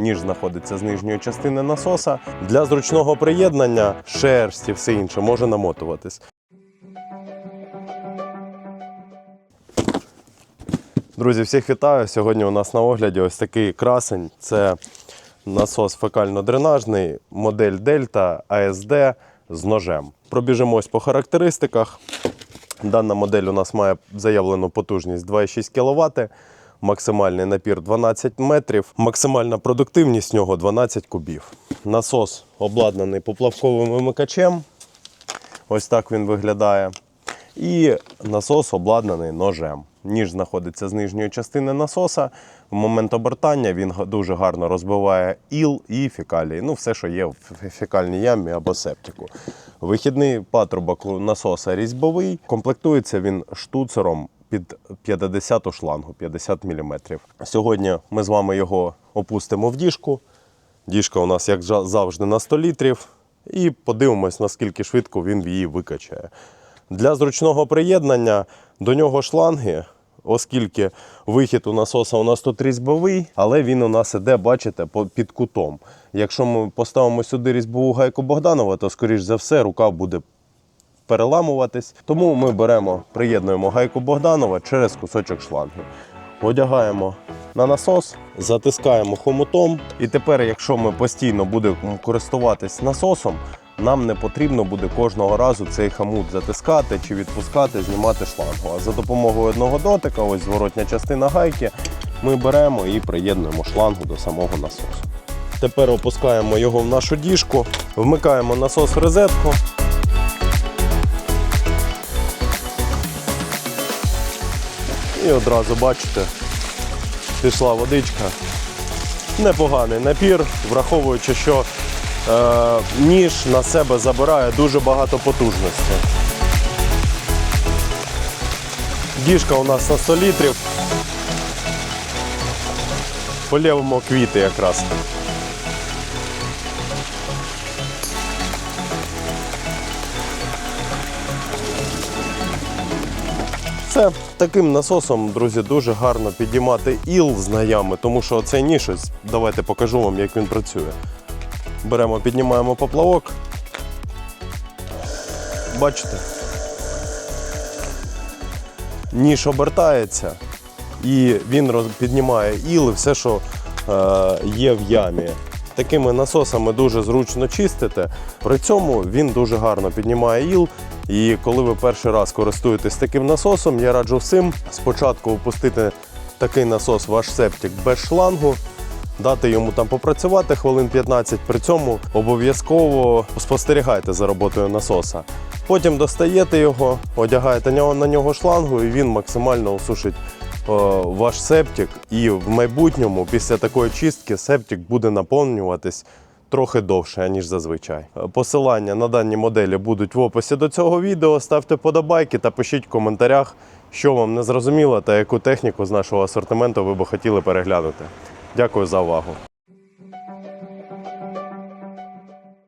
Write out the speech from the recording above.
ніж знаходиться з нижньої частини насоса. Для зручного приєднання шерсть і все інше може намотуватись. Друзі, всіх вітаю. Сьогодні у нас на огляді ось такий красень. Це насос фекально-дренажний, модель Дельта ASD з ножем. Пробіжимось по характеристиках. Дана модель у нас має заявлену потужність 2,6 кВт, максимальний напір 12 метрів, максимальна продуктивність нього 12 кубів. Насос обладнаний поплавковим вимикачем. Ось так він виглядає. І насос обладнаний ножем. Ніж знаходиться з нижньої частини насоса. В момент обертання він дуже гарно розбиває іл і фекалії. Ну, все, що є в фе- фекальній ямі або септику. Вихідний патрубок насоса різьбовий. Комплектується він штуцером під 50 шлангу, 50 мм. Сьогодні ми з вами його опустимо в діжку. Діжка у нас, як завжди, на 100 літрів. І подивимось, наскільки швидко він її викачає. Для зручного приєднання до нього шланги, оскільки вихід у насоса у нас тут різьбовий, але він у нас іде, бачите, під кутом. Якщо ми поставимо сюди різьбову гайку Богданова, то, скоріш за все, рука буде переламуватись. Тому ми беремо, приєднуємо гайку Богданова через кусочок шланги. Одягаємо на насос, затискаємо хомутом. І тепер, якщо ми постійно будемо користуватись насосом, нам не потрібно буде кожного разу цей хомут затискати чи відпускати, знімати шлангу. А за допомогою одного дотика, ось зворотня частина гайки, ми беремо і приєднуємо шлангу до самого насосу. Тепер опускаємо його в нашу діжку, вмикаємо насос в розетку. І одразу бачите, пішла водичка. Непоганий напір, враховуючи, що е, ніж на себе забирає дуже багато потужності. Діжка у нас на 100 літрів. Полєвимо квіти якраз. Це таким насосом, друзі, дуже гарно підіймати іл з наями, тому що цей ніж, давайте покажу вам, як він працює. Беремо, піднімаємо поплавок. Бачите? Ніж обертається і він піднімає іл і все, що е, є в ямі. Такими насосами дуже зручно чистити. При цьому він дуже гарно піднімає іл. І коли ви перший раз користуєтесь таким насосом, я раджу всім спочатку опустити такий насос в ваш септик без шлангу, дати йому там попрацювати хвилин 15. При цьому обов'язково спостерігайте за роботою насоса. Потім достаєте його, одягаєте на нього шлангу, і він максимально осушить е, ваш септик. І в майбутньому, після такої чистки, септик буде наповнюватись трохи довше, ніж зазвичай. Е, Посилання на дані моделі будуть в описі до цього відео. Ставте подобайки та пишіть в коментарях, що вам не зрозуміло та яку техніку з нашого асортименту ви би хотіли переглянути. Дякую за увагу.